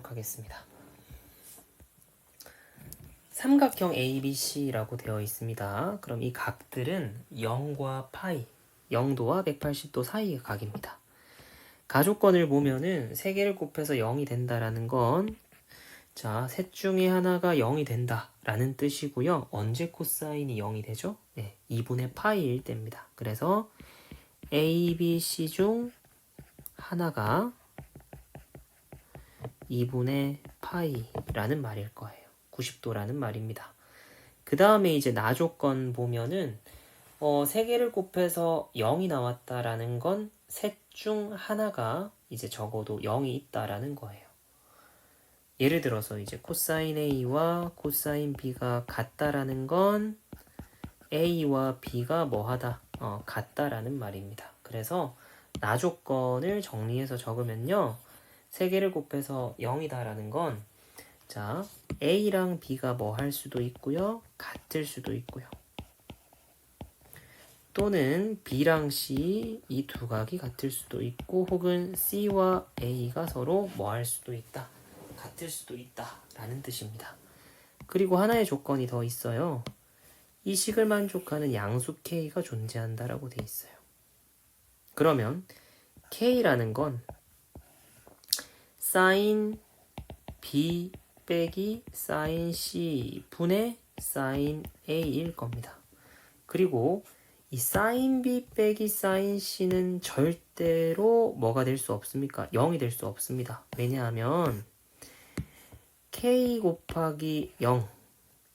보도록 하겠습니다. 삼각형 ABC라고 되어 있습니다. 그럼 이 각들은 0과 파이, 0도와 180도 사이의 각입니다. 가족권을 보면은 3개를 곱해서 0이 된다라는 건 자, 셋 중에 하나가 0이 된다라는 뜻이고요. 언제 코사인이 0이 되죠? 네, 2분의 파이일 때입니다. 그래서 A, B, C 중 하나가 2분의 파이라는 말일 거예요. 90도라는 말입니다. 그 다음에 이제 나 조건 보면은 어, 3개를 곱해서 0이 나왔다라는 건 셋 중 하나가 이제 적어도 0이 있다라는 거예요. 예를 들어서 이제 코사인 A와 코사인 B가 같다라는 건 A와 B가 뭐하다? 어, 같다라는 말입니다. 그래서 나 조건을 정리해서 적으면요. 3개를 곱해서 0이다라는 건 자, A랑 B가 뭐 할 수도 있고요. 같을 수도 있고요. 또는 B랑 C 이 두 각이 같을 수도 있고 혹은 C와 A가 서로 뭐 할 수도 있다. 같을 수도 있다. 라는 뜻입니다. 그리고 하나의 조건이 더 있어요. 이 식을 만족하는 양수 K가 존재한다라고 돼 있어요. 그러면 K라는 건 사인 B 빼기 사인 C 분의 사인 A일 겁니다. 그리고 이 사인 B 빼기 사인 C는 절대로 뭐가 될 수 없습니까? 0이 될 수 없습니다. 왜냐하면 K 곱하기 0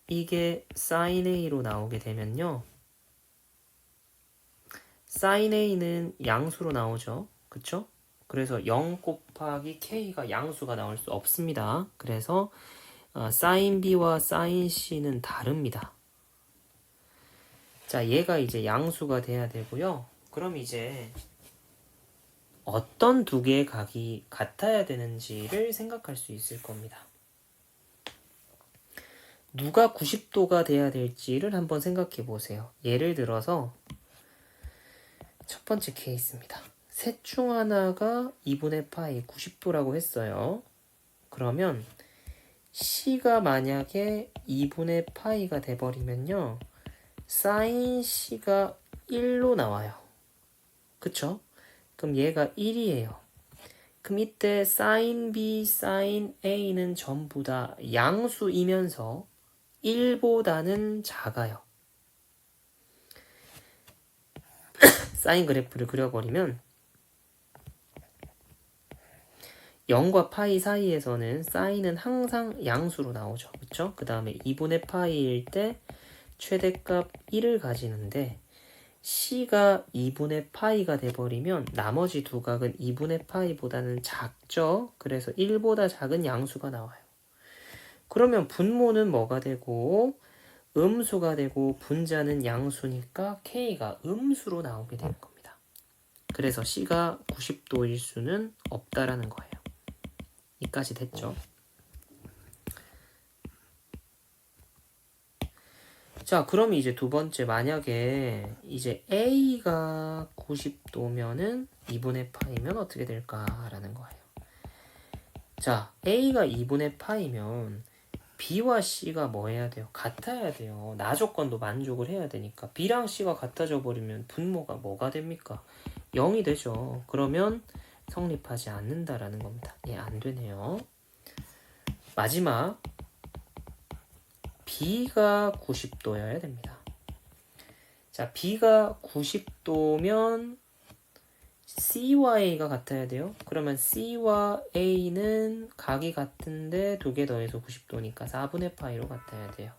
이게 사인 A로 나오게 되면요. 사인 A는 양수로 나오죠. 그쵸? 그래서 0 곱하기 K가 양수가 나올 수 없습니다. 그래서 어, 사인 B와 사인 C는 다릅니다. 자, 얘가 이제 양수가 돼야 되고요. 그럼 이제 어떤 두 개의 각이 같아야 되는지를 생각할 수 있을 겁니다. 누가 90도가 돼야 될지를 한번 생각해 보세요. 예를 들어서 첫 번째 케이스입니다. 셋 중 하나가 2분의 파이 90도라고 했어요. 그러면 C가 만약에 2분의 파이가 돼버리면요. 사인 C가 1로 나와요. 그쵸? 그럼 얘가 1이에요. 그럼 이때 사인 B, 사인 A는 전부 다 양수이면서 1보다는 작아요. 사인 그래프를 그려버리면 0과 파이 사이에서는 사인은 항상 양수로 나오죠. 그쵸? 그 다음에 2분의 파이일 때 최대값 1을 가지는데 C가 2분의 파이가 돼버리면 나머지 두 각은 2분의 파이보다는 작죠. 그래서 1보다 작은 양수가 나와요. 그러면 분모는 뭐가 되고 음수가 되고 분자는 양수니까 K가 음수로 나오게 되는 겁니다. 그래서 C가 90도일 수는 없다라는 거예요. 이까지 됐죠. 자, 그럼 이제 두 번째 만약에 이제 A가 90도면은 2분의 파이면 어떻게 될까라는 거예요. 자, A가 2분의 파이면 B와 C가 뭐 해야 돼요? 같아야 돼요. 나 조건도 만족을 해야 되니까 B랑 C가 같아져 버리면 분모가 뭐가 됩니까? 0이 되죠. 그러면 성립하지 않는다라는 겁니다. 예, 안 되네요. 마지막 B가 90도여야 됩니다. 자, B가 90도면 C와 A가 같아야 돼요. 그러면 C와 A는 각이 같은데 두 개 더해서 90도니까 4분의 파이로 같아야 돼요.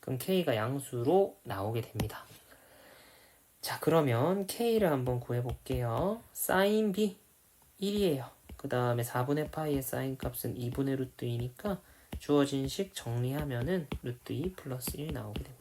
그럼 K가 양수로 나오게 됩니다. 자, 그러면 K를 한번 구해볼게요. 사인 B 1이에요. 그 다음에 4분의 파이의 사인 값은 2분의 루트 2니까 주어진 식 정리하면은 루트 2 플러스 1 나오게 됩니다.